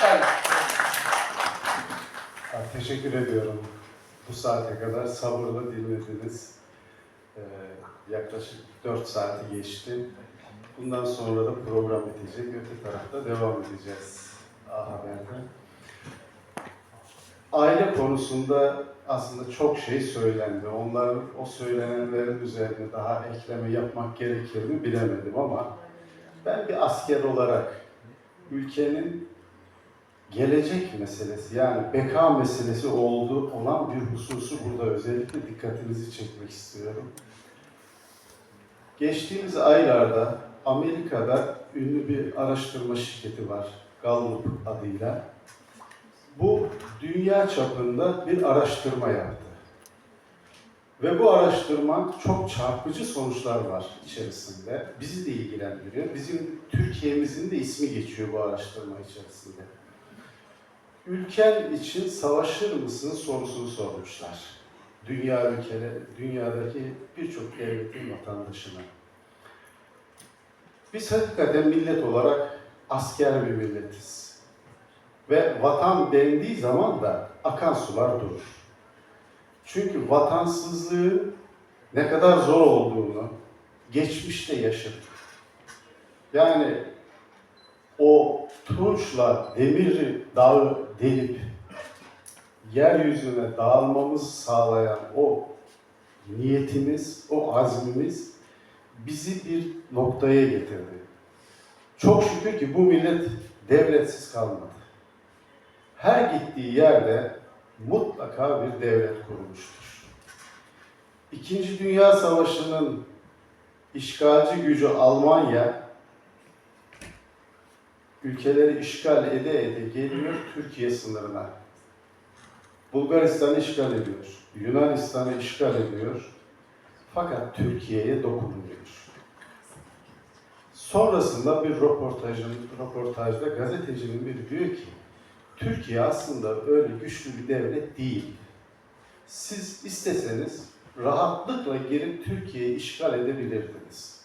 Ha, Teşekkür ediyorum. Bu saate kadar sabırla dinlediniz. Ee, yaklaşık 4 saati geçti. Bundan sonra da program bitecek. Öte tarafta devam edeceğiz A Haber'de. Aile konusunda aslında çok şey söylendi. Onların o söylenenlerin üzerine daha ekleme yapmak gerekir mi bilemedim ama ben bir asker olarak ülkenin gelecek meselesi yani beka meselesi oldu olan bir hususu burada özellikle dikkatinizi çekmek istiyorum. Geçtiğimiz aylarda Amerika'da ünlü bir araştırma şirketi var Gallup adıyla. Bu dünya çapında bir araştırma yaptı. Ve bu araştırma çok çarpıcı sonuçlar var içerisinde. Bizi de ilgilendiriyor. Bizim Türkiye'mizin de ismi geçiyor bu araştırma içerisinde ülken için savaşır mısın sorusunu sormuşlar. Dünya ülkeleri, dünyadaki birçok devletin vatandaşına. Biz hakikaten millet olarak asker bir milletiz. Ve vatan dendiği zaman da akan sular durur. Çünkü vatansızlığın ne kadar zor olduğunu geçmişte yaşadık. Yani o tunçla demir dağı delip yeryüzüne dağılmamızı sağlayan o niyetimiz, o azmimiz bizi bir noktaya getirdi. Çok şükür ki bu millet devletsiz kalmadı. Her gittiği yerde mutlaka bir devlet kurulmuştur. İkinci Dünya Savaşı'nın işgalci gücü Almanya ülkeleri işgal ede ede geliyor Türkiye sınırına. Bulgaristan'ı işgal ediyor, Yunanistan'ı işgal ediyor. Fakat Türkiye'ye dokunmuyor. Sonrasında bir röportajın, röportajda gazetecinin biri diyor ki, Türkiye aslında öyle güçlü bir devlet değil. Siz isteseniz rahatlıkla girip Türkiye'yi işgal edebilirdiniz.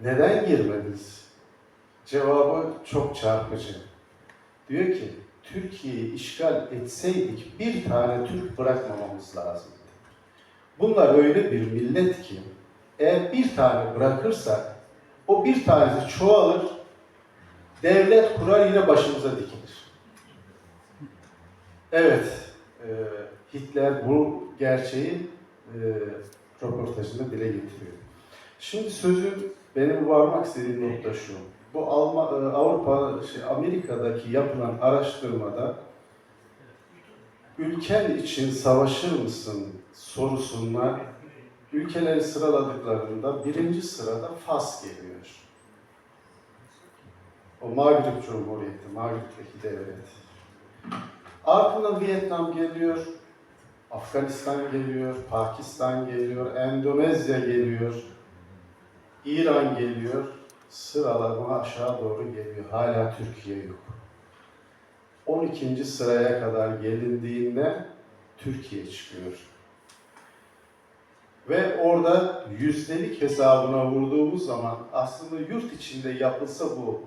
Neden girmediniz? Cevabı çok çarpıcı. Diyor ki, Türkiye'yi işgal etseydik bir tane Türk bırakmamamız lazımdı. Bunlar öyle bir millet ki, eğer bir tane bırakırsak, o bir tanesi çoğalır, devlet kurar yine başımıza dikilir. Evet, e, Hitler bu gerçeği e, röportajında dile getiriyor. Şimdi sözü benim varmak istediğim nokta şu. Bu Alma, e, Avrupa, şey, Amerika'daki yapılan araştırmada ülken için savaşır mısın sorusuna ülkeleri sıraladıklarında birinci sırada Fas geliyor. O Mağrip Cumhuriyeti, Mağrip'teki devlet. Ardından Vietnam geliyor, Afganistan geliyor, Pakistan geliyor, Endonezya geliyor, İran geliyor, sıralama aşağı doğru geliyor. Hala Türkiye yok. 12. sıraya kadar gelindiğinde Türkiye çıkıyor. Ve orada yüzdelik hesabına vurduğumuz zaman aslında yurt içinde yapılsa bu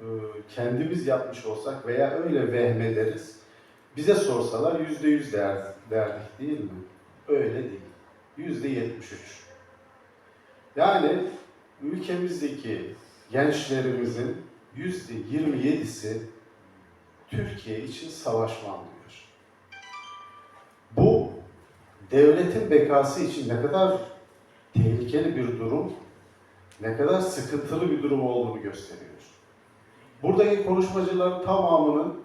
e, kendimiz yapmış olsak veya öyle vehmederiz. Bize sorsalar yüzde yüz der, derdik değil mi? Öyle değil. Yüzde yetmiş üç. Yani ülkemizdeki gençlerimizin yüzde yirmi yedisi Türkiye için savaşmam diyor. Bu devletin bekası için ne kadar tehlikeli bir durum, ne kadar sıkıntılı bir durum olduğunu gösteriyor. Buradaki konuşmacıların tamamının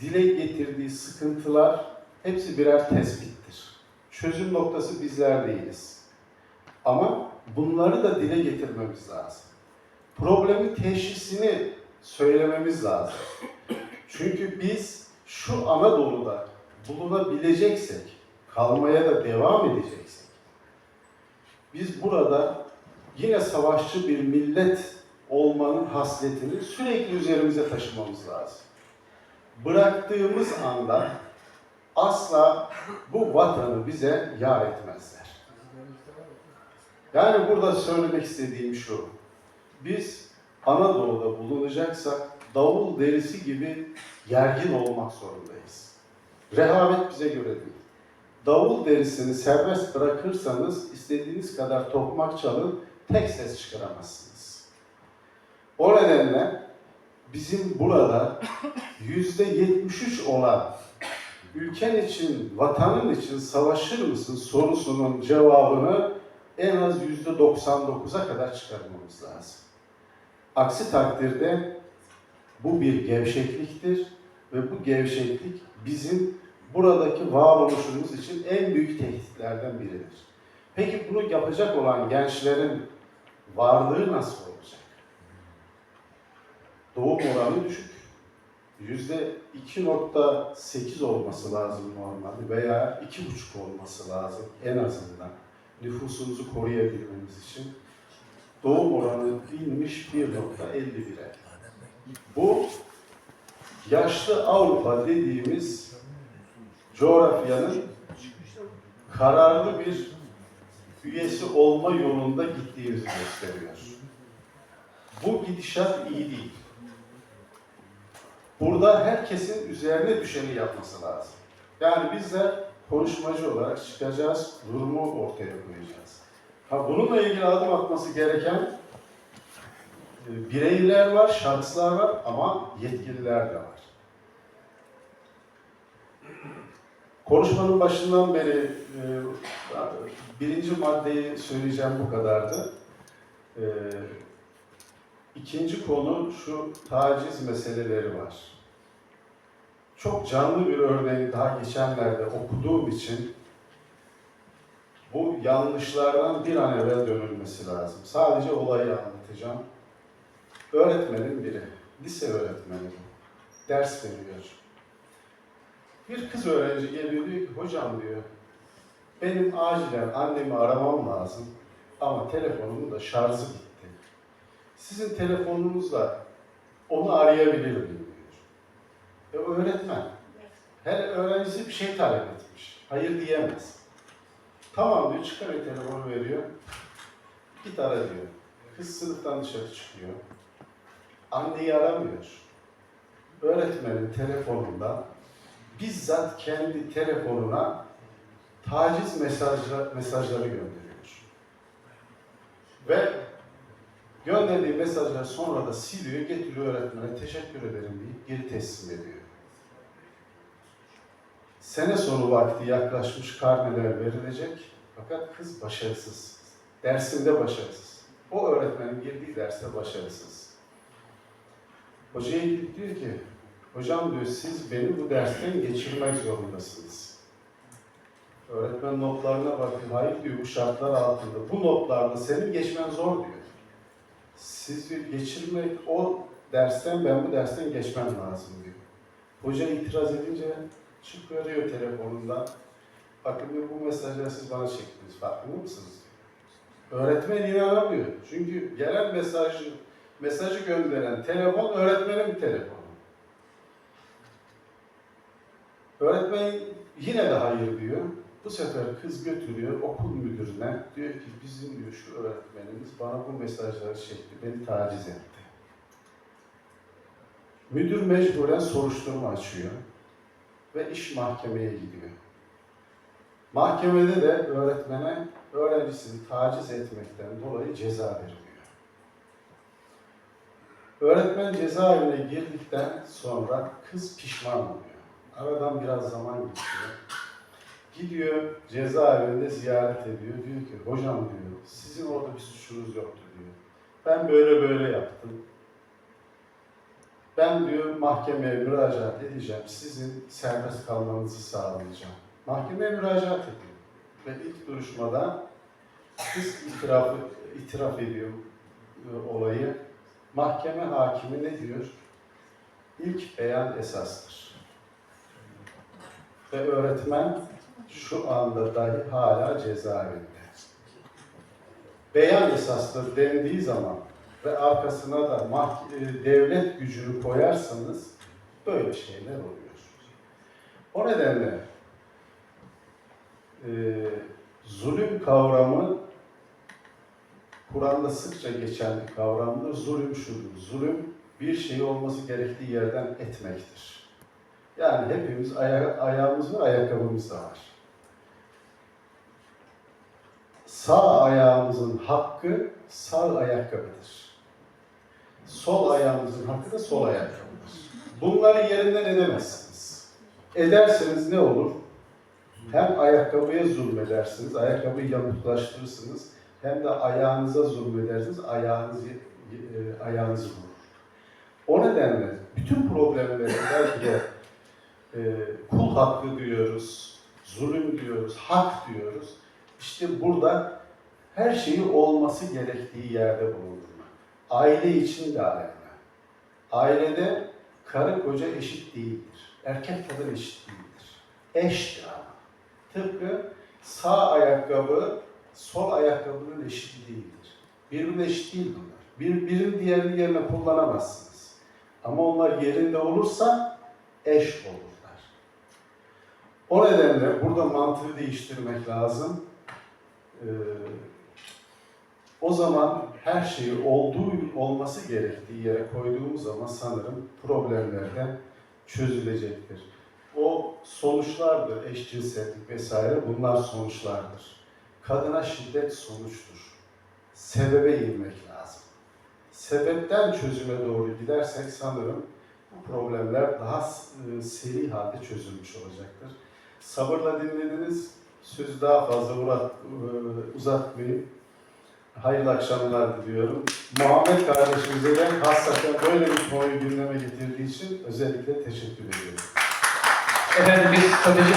dile getirdiği sıkıntılar hepsi birer tespittir. Çözüm noktası bizler değiliz. Ama bunları da dile getirmemiz lazım. Problemin teşhisini söylememiz lazım. Çünkü biz şu Anadolu'da bulunabileceksek, kalmaya da devam edeceksek, biz burada yine savaşçı bir millet olmanın hasletini sürekli üzerimize taşımamız lazım. Bıraktığımız anda asla bu vatanı bize yar etmezler. Yani burada söylemek istediğim şu. Biz Anadolu'da bulunacaksak davul derisi gibi gergin olmak zorundayız. Rehavet bize göre değil. Davul derisini serbest bırakırsanız istediğiniz kadar tokmak çalın, tek ses çıkaramazsınız. O nedenle bizim burada yüzde 73 olan ülken için, vatanın için savaşır mısın sorusunun cevabını en az yüzde 99'a kadar çıkarmamız lazım. Aksi takdirde bu bir gevşekliktir ve bu gevşeklik bizim buradaki varoluşumuz için en büyük tehditlerden biridir. Peki bunu yapacak olan gençlerin varlığı nasıl olacak? Doğum oranı düşük. Yüzde 2.8 olması lazım normalde veya 2.5 olması lazım en azından nüfusumuzu koruyabilmemiz için. Doğum oranı inmiş 1.51'e. Bu yaşlı Avrupa dediğimiz coğrafyanın kararlı bir üyesi olma yolunda gittiğimizi gösteriyor. Bu gidişat iyi değil. Burada herkesin üzerine düşeni yapması lazım. Yani biz de konuşmacı olarak çıkacağız, durumu ortaya koyacağız. Ha bununla ilgili adım atması gereken e, bireyler var, şahıslar var ama yetkililer de var. Konuşmanın başından beri e, birinci maddeyi söyleyeceğim bu kadardı. E, ikinci konu şu taciz meseleleri var. Çok canlı bir örneği daha geçenlerde okuduğum için bu yanlışlardan bir an evvel dönülmesi lazım. Sadece olayı anlatacağım. Öğretmenin biri, lise öğretmeni. Ders veriyor. Bir kız öğrenci geliyor diyor ki hocam diyor benim acilen annemi aramam lazım ama telefonumun da şarjı bitti. Sizin telefonunuzla onu arayabilir miyim. E öğretmen. Her öğrencisi bir şey talep etmiş. Hayır diyemez. Tamam diyor çıkarıyor telefonu veriyor. Git ara diyor. Kız sınıftan dışarı çıkıyor. Anneyi aramıyor. Öğretmenin telefonundan bizzat kendi telefonuna taciz mesajlar, mesajları gönderiyor. Ve gönderdiği mesajları sonra da siliyor, getiriyor öğretmene teşekkür ederim deyip geri teslim ediyor. Sene sonu vakti yaklaşmış karneler verilecek fakat kız başarısız. Dersinde başarısız. O öğretmenin girdiği derste başarısız. Hocaya gidip diyor ki, hocam diyor siz beni bu dersten geçirmek zorundasınız. Öğretmen notlarına bakıyor, hayır diyor bu şartlar altında. Bu notlarla senin geçmen zor diyor. Siz diyor, geçirmek o dersten ben bu dersten geçmem lazım diyor. Hoca itiraz edince çıkarıyor telefonundan. Bakın diyor bu mesajları siz bana çektiniz farkında mısınız? Öğretmen inanamıyor. Çünkü gelen mesajı mesajı gönderen telefon öğretmenin telefonu. Öğretmen yine de hayır diyor. Bu sefer kız götürüyor okul müdürüne. Diyor ki bizim diyor şu öğretmenimiz bana bu mesajları çekti, beni taciz etti. Müdür mecburen soruşturma açıyor ve iş mahkemeye gidiyor. Mahkemede de öğretmene öğrencisini taciz etmekten dolayı ceza veriliyor. Öğretmen cezaevine girdikten sonra kız pişman oluyor. Aradan biraz zaman geçiyor. Gidiyor cezaevinde ziyaret ediyor. Diyor ki hocam diyor sizin orada bir suçunuz yoktu diyor. Ben böyle böyle yaptım. Ben diyor mahkemeye müracaat edeceğim. Sizin serbest kalmanızı sağlayacağım. Mahkemeye müracaat ediyor. Ve ilk duruşmada kız itiraf, itiraf ediyor e, olayı. Mahkeme hakimi ne diyor? İlk beyan esastır. Ve öğretmen şu anda dahi hala cezaevinde. Beyan esastır dendiği zaman ve arkasına da e, devlet gücünü koyarsanız böyle şeyler oluyor. O nedenle e, zulüm kavramı Kur'an'da sıkça geçen bir kavramdır. Zulüm şudur. Zulüm bir şey olması gerektiği yerden etmektir. Yani hepimiz aya ayağımız ve ayakkabımız da var. Sağ ayağımızın hakkı sağ ayakkabıdır. Sol ayağımızın hakkı da sol ayakkabıdır. Bunları yerinden edemezsiniz. Ederseniz ne olur? Hem ayakkabıya zulmedersiniz, ayakkabıyı yamuklaştırırsınız, hem de ayağınıza zulmedersiniz, ayağınız, e, ayağınızı vurur. O nedenle bütün problemleri belki de e, kul hakkı diyoruz, zulüm diyoruz, hak diyoruz. İşte burada her şeyi olması gerektiği yerde bulundurmak. Aile için de aynı. Ailede karı koca eşit değildir. Erkek kadın eşit değildir. Eştir ama. Tıpkı sağ ayakkabı sol ayakkabının eşit değildir. Birbirine eşit değil bunlar. Bir, birin diğerinin yerine kullanamazsınız. Ama onlar yerinde olursa eş olurlar. O nedenle burada mantığı değiştirmek lazım. Ee, o zaman her şeyi olduğu olması gerektiği yere koyduğumuz zaman sanırım problemlerden çözülecektir. O sonuçlardır, eşcinsellik vesaire bunlar sonuçlardır. Kadına şiddet sonuçtur. Sebebe inmek lazım. Sebepten çözüme doğru gidersek sanırım bu problemler daha e, seri halde çözülmüş olacaktır. Sabırla dinlediniz. Sözü daha fazla e, uzatmayayım. Hayırlı akşamlar diliyorum. Muhammed kardeşimize de hassaten böyle bir konuyu gündeme getirdiği için özellikle teşekkür ediyorum. Efendim biz strateji